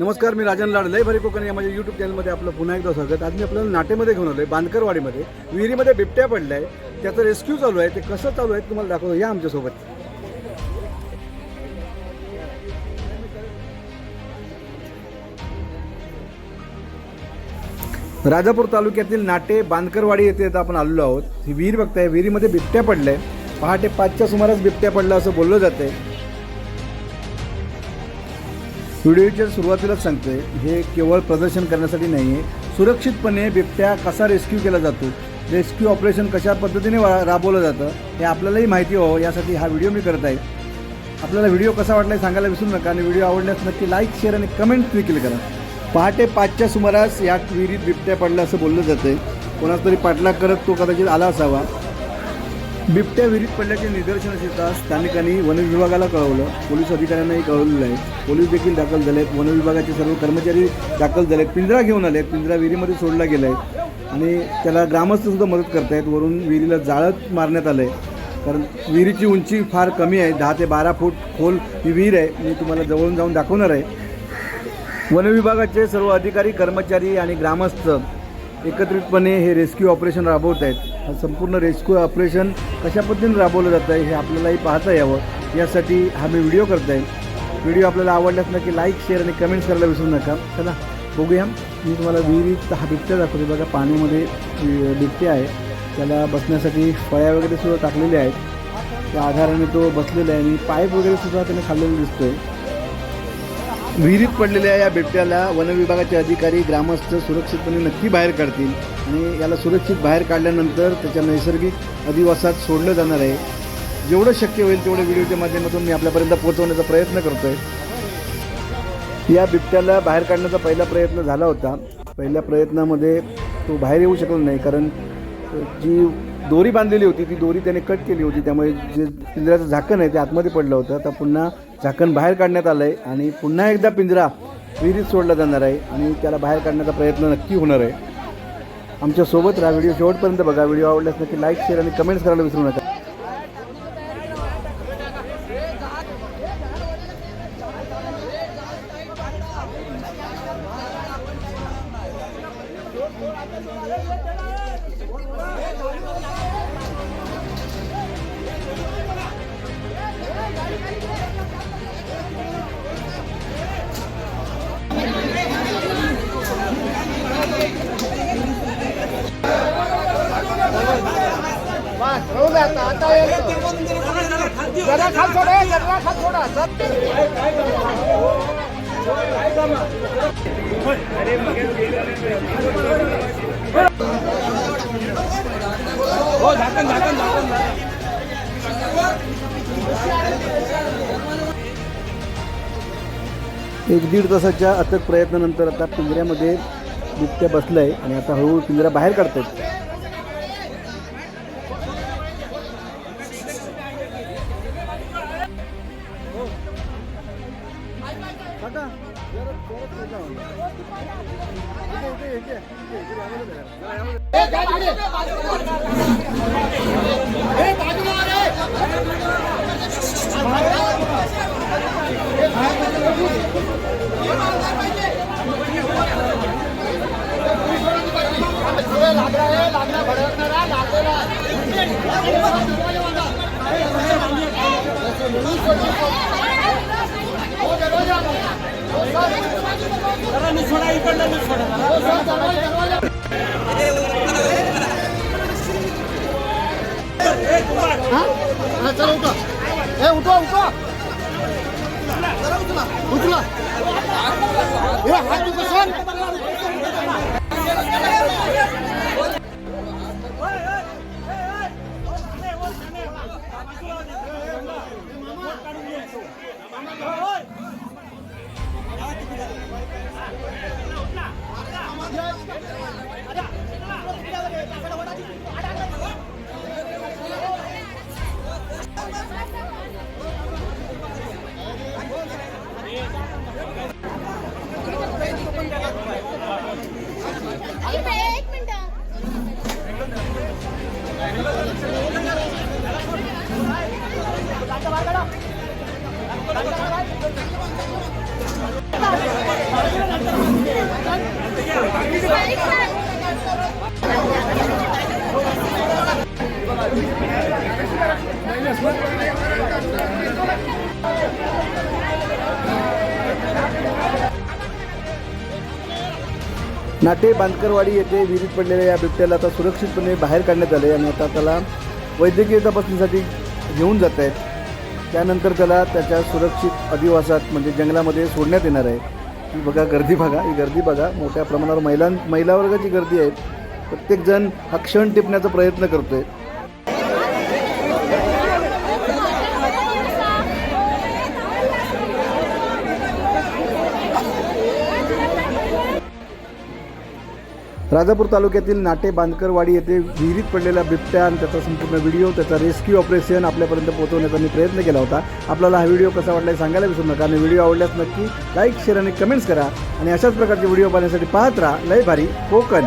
नमस्कार मी राजन लाड. लय भरी कोकण या माझ्या यूट्यूब चॅनलमध्ये आपलं पुन्हा एकदा स्वागत. आज मी आपल्याला नाटेमध्ये घेऊन आलो आहे बांधकरवाडीमध्ये विहिरीमध्ये बिबट्या पडल्या. आहे त्याचं रेस्क्यू चालू आहे. ते कसं चालू आहे तुम्हाला दाखवतो. या आमच्यासोबत. राजापूर तालुक्यातील नाटे बांधकरवाडी येथे आता आपण आलेलो आहोत. ही विहीर बघताय. विहिरीमध्ये बिबट्या पडल्या. आहे पहाटे पाचच्या सुमारास बिबट्या पडला असं बोललं जातंय. व्हिडिओच्या सुरुवातीलाच सांगतोय हे केवळ प्रदर्शन करण्यासाठी नाही आहे सुरक्षितपणे बिबट्या कसा रेस्क्यू केला जातो रेस्क्यू ऑपरेशन कशा पद्धतीने वा- राबवलं जातं हे आपल्यालाही माहिती व्हावं. यासाठी हा व्हिडिओ मी करत आहे. आपल्याला व्हिडिओ कसा वाटला हे सांगायला विसरू नका आणि व्हिडिओ आवडल्यास नक्की लाईक शेअर आणि कमेंट देखील करा. पहाटे पाचच्या सुमारास या विहिरीत बिबट्या पडला असं बोललं जातं कोणाच तरी पाठलाग करत तो कदाचित आला असावा. बिबट्या विहिरीत पडल्याचे निदर्शनास येताच स्थानिकांनी वनविभागाला कळवलं. पोलीस अधिकाऱ्यांनाही कळवलेलं आहे. पोलीस देखील दाखल झाले आहेत वनविभागाचे सर्व कर्मचारी दाखल झाले आहेत पिंजरा घेऊन आले आहेत पिंजरा विहिरीमध्ये सोडला गेला आहे आणि त्याला ग्रामस्थसुद्धा मदत करतायत. वरून विहिरीला जाळत मारण्यात आलं आहे कारण विहिरीची उंची फार कमी आहे. दहा ते बारा फूट खोल ही विहीर आहे. मी तुम्हाला जवळून जाऊन दाखवणार आहे. वनविभागाचे सर्व अधिकारी कर्मचारी आणि ग्रामस्थ एकत्रितपणे हे रेस्क्यू ऑपरेशन राबवत आहेत हा संपूर्ण रेस्क्यू ऑपरेशन कशा पद्धतीने राबवलं जातं आहे हे आपल्यालाही पाहता यावं. यासाठी हा मी व्हिडिओ करत आहे व्हिडिओ आपल्याला आवडल्यास नक्की लाईक शेअर आणि कमेंट्स करायला विसरू नका. चला बघूया. मी तुम्हाला विहिरीत हा बिबट्या दाखवते बघा पाण्यामध्ये बिबटे आहे. त्याला बसण्यासाठी फळ्या वगैरे सुद्धा टाकलेल्या आहेत. त्या आधाराने तो बसलेला आहे आणि पाईप वगैरे सुद्धा त्याने खाल्लेला दिसतोय. विहिरीत पडलेल्या या बिबट्याला वन विभागाचे अधिकारी ग्रामस्थ सुरक्षितपणे नक्की बाहेर काढतील आणि याला सुरक्षित बाहेर काढल्यानंतर त्याच्या नैसर्गिक अधिवासात सोडलं जाणार आहे. जेवढं शक्य होईल तेवढं व्हिडिओच्या माध्यमातून मी आपल्यापर्यंत पोहोचवण्याचा प्रयत्न करतोय. या बिबट्याला बाहेर काढण्याचा पहिला प्रयत्न झाला होता. पहिल्या प्रयत्नामध्ये तो बाहेर येऊ शकला नाही कारण जी दोरी बांधलेली होती ती दोरी त्याने कट केली होती. त्यामुळे जे पिंजऱ्याचं झाकण आहे ते आतमध्ये पडलं होतं. आता पुन्हा झाकण बाहेर काढण्यात आलं आहे आणि पुन्हा एकदा पिंजरा विहिरीत सोडला जाणार आहे आणि त्याला बाहेर काढण्याचा प्रयत्न नक्की होणार आहे. आमच्यासोबत राहा व्हिडिओ शेवटपर्यंत बघा. व्हिडिओ आवडल्यास नक्की लाईक शेअर आणि कमेंट्स करायला विसरू नका. जरा खाल छोड़े जरा खाल छोड़ा सब हो झाकन झाकन झाकन एक दीड तासाच्या अथक प्रयत्नानंतर आता पिंजऱ्यामध्ये बिबट्या बसलं आहे आणि आता हळूहळू पिंजरा बाहेर काढतात हा चला उठा. ए उठवा उठवा उचला ए हात उचला नाटे बांदकरवाडी येथे विहिरीत पडलेल्या या बिबट्याला आता सुरक्षितपणे बाहेर काढण्यात आले आणि आता त्याला वैद्यकीय तपासणीसाठी घेऊन जात आहेत. त्यानंतर त्याला त्याच्या सुरक्षित अधिवासात म्हणजे जंगलामध्ये सोडण्यात येणार आहे. ही बघा गर्दी बघा ही गर्दी बघा. मोठ्या प्रमाणावर महिलां महिला वर्गाची गर्दी आहे. प्रत्येकजण हा क्षण टिपण्याचा प्रयत्न करतो आहे राजापूर तालुक्यातील नाटे बांदकरवाडी येथे विहिरीत पडलेला बिबट्या आणि त्याचा संपूर्ण व्हिडिओ त्याचा रेस्क्यू ऑपरेशन आपल्यापर्यंत पोहोचवण्याचा मी प्रयत्न केला होता. आपल्याला हा व्हिडिओ कसा वाटला हे सांगायला विसरू नका. आणि व्हिडिओ आवडल्यास नक्की लाईक शेअर आणि कमेंट्स करा. आणि अशाच प्रकारचे व्हिडिओ पाहण्यासाठी पाहत राहा. लय भारी कोकण.